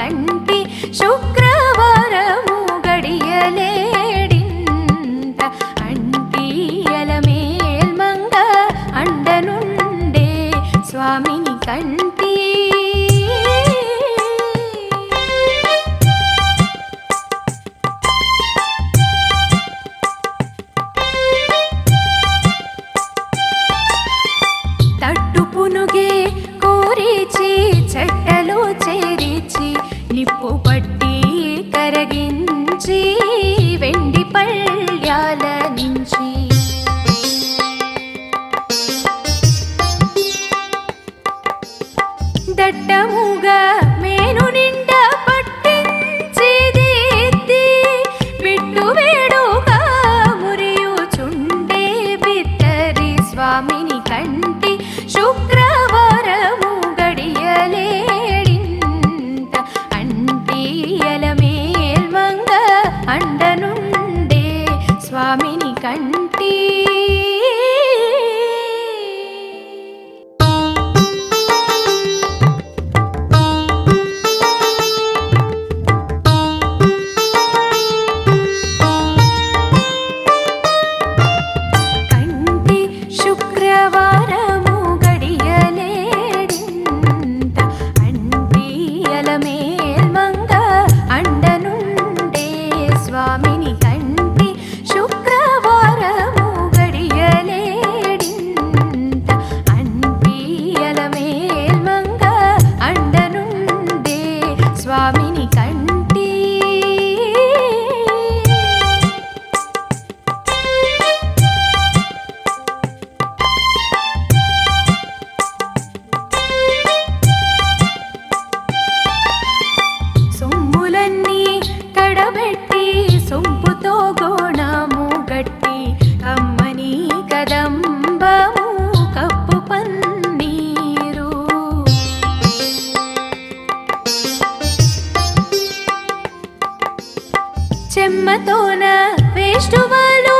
ಕಂಠಿ ಶುಭ மேனுனின் చెమ్మతోన వేష్టువాలో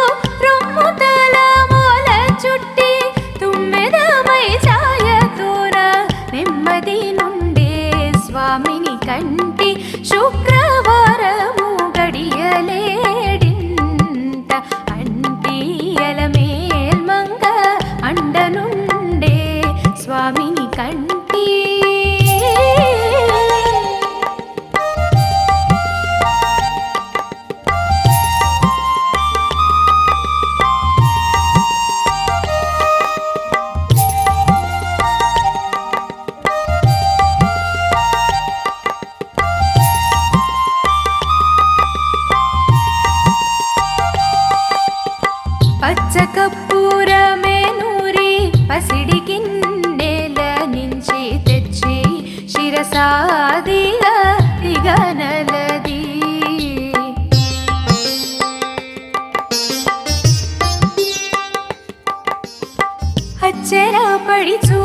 పచ్చ కప్పూరమే నూరి పసిడి గిన్నెల నుంచి తెచ్చి శిరసాదిగా దిగనలది అచ్చరా పడి చూ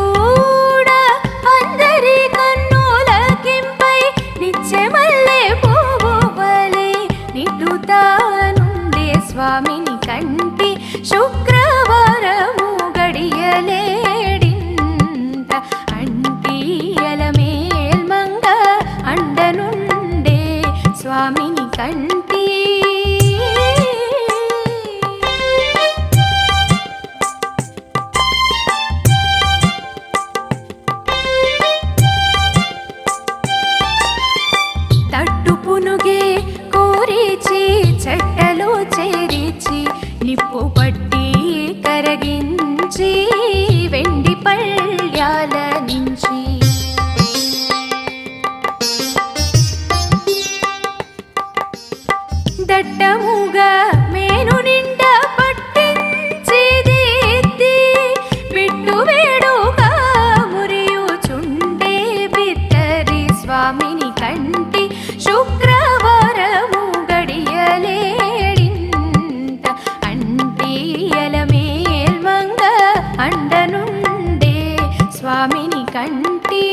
స్వామిని కంటే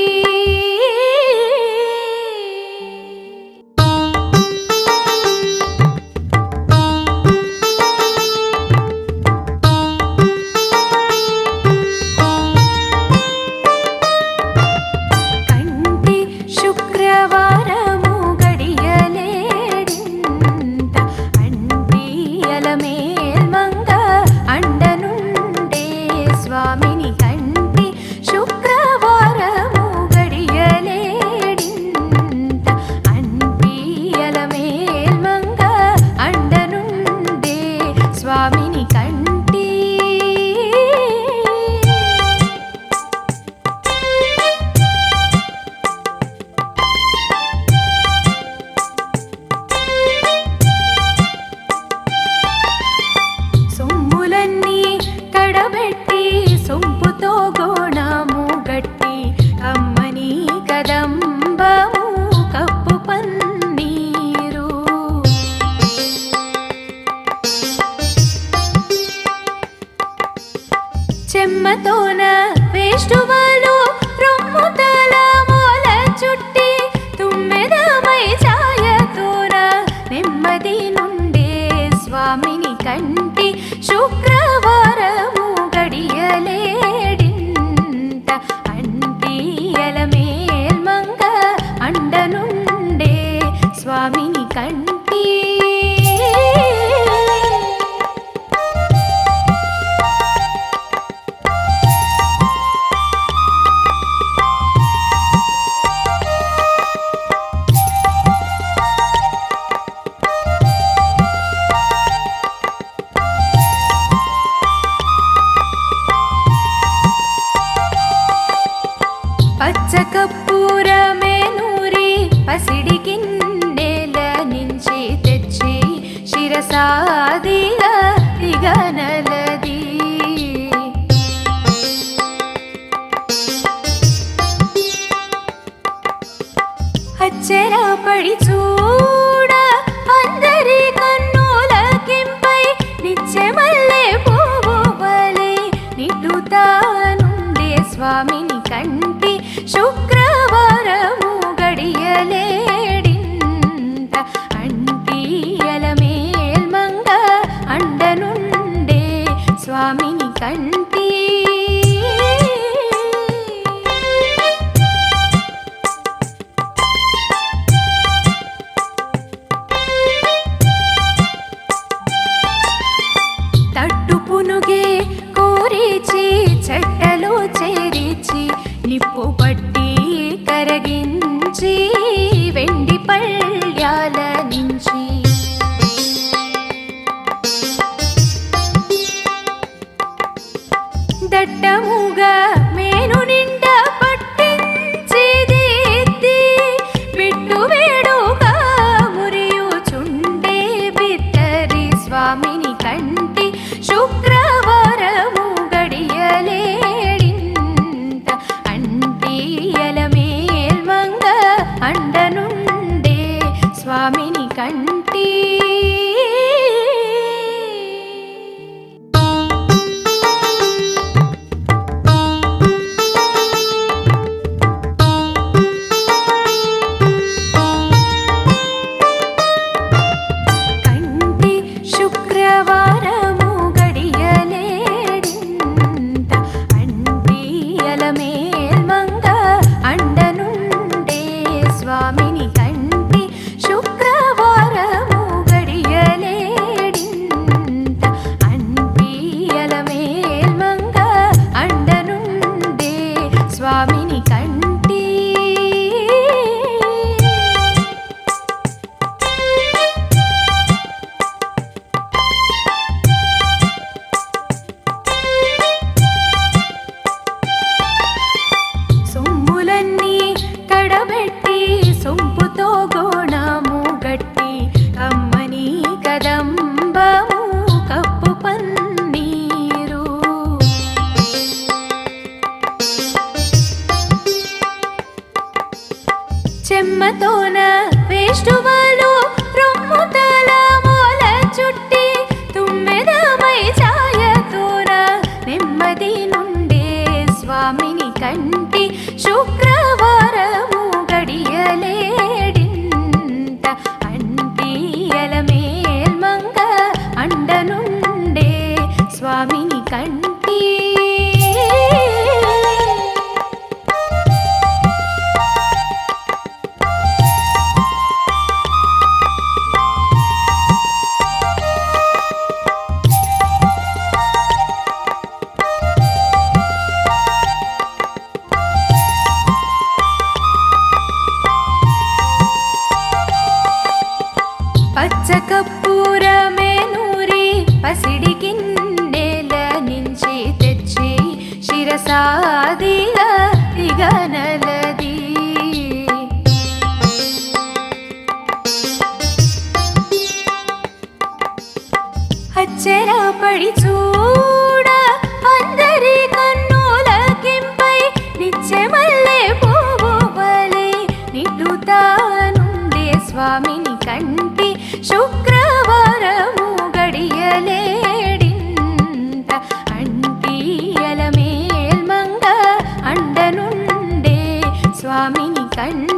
சுவாமினி கண்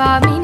suami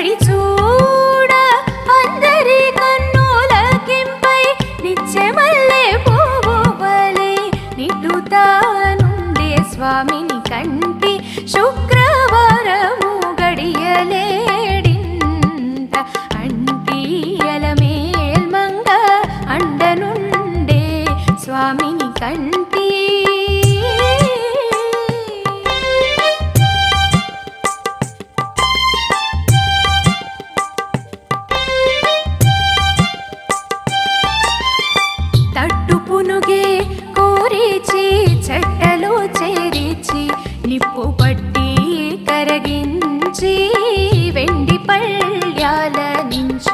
32 నిప్పు పట్టి కరగించి వెండి పళ్ళ్యాల నుంచి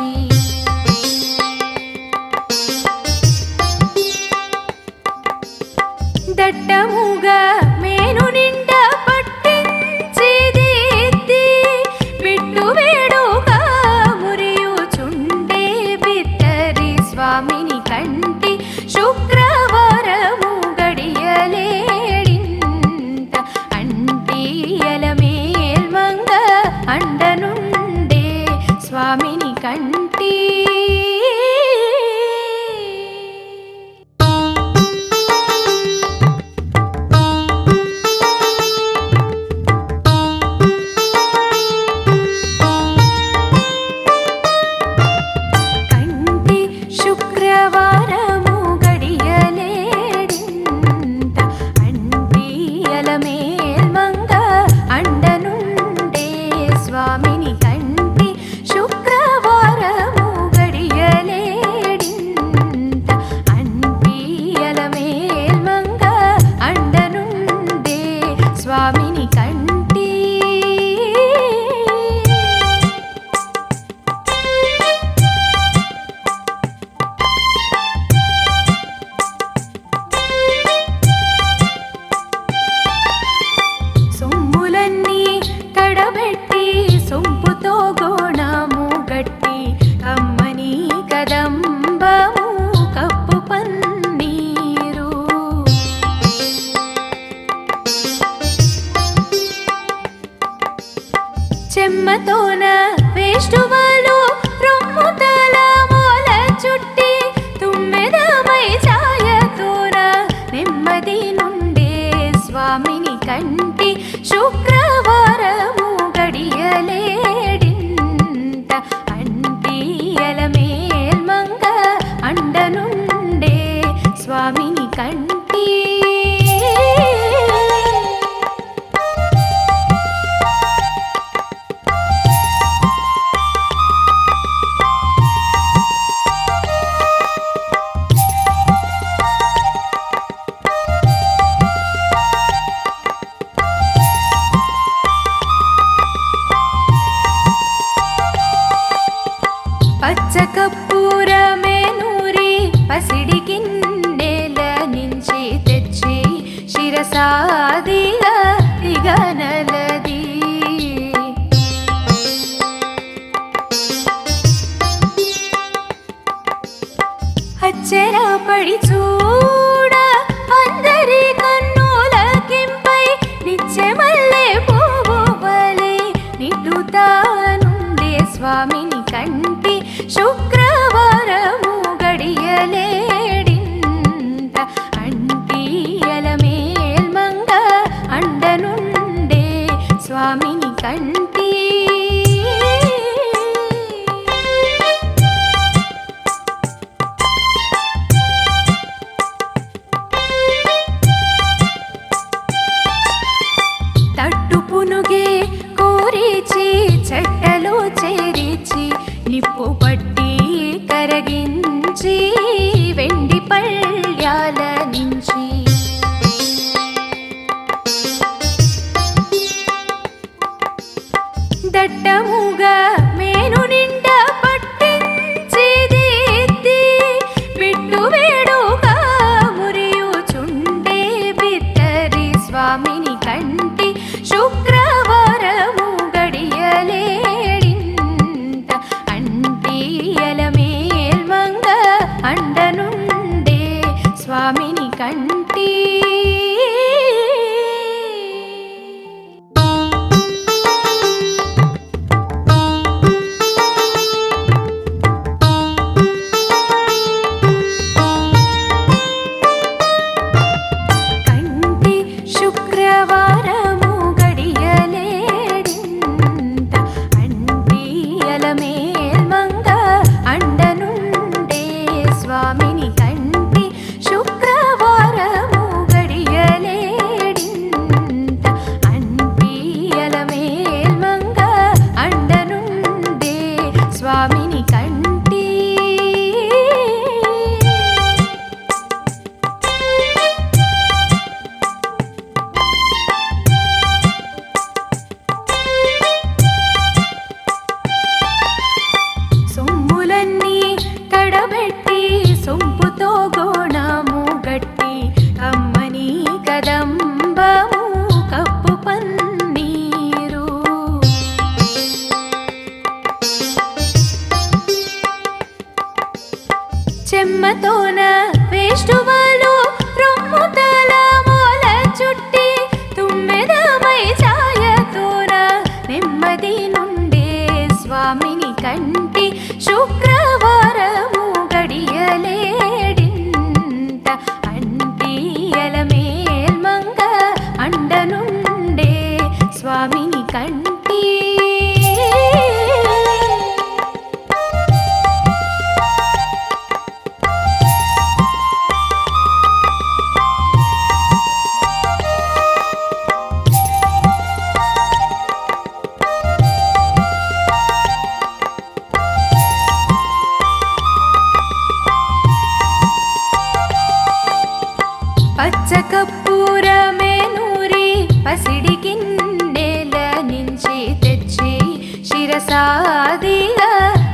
ಪ್ರಸಾದಿಯ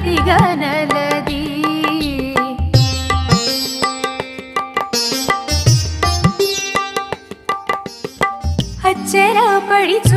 ತಿಗನಲದಿ ಅಚ್ಚರ ಪಡಿಸ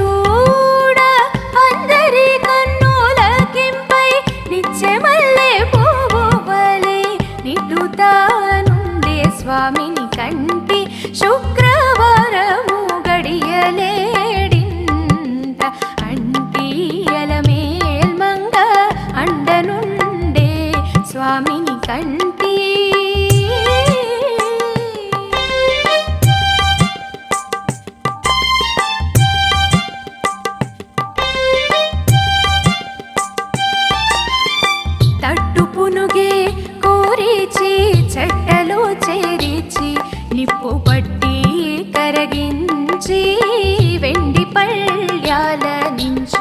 చేరిచి నిప్పు పట్టి కరగించి వెండి పళ్ళ్యాల నుంచి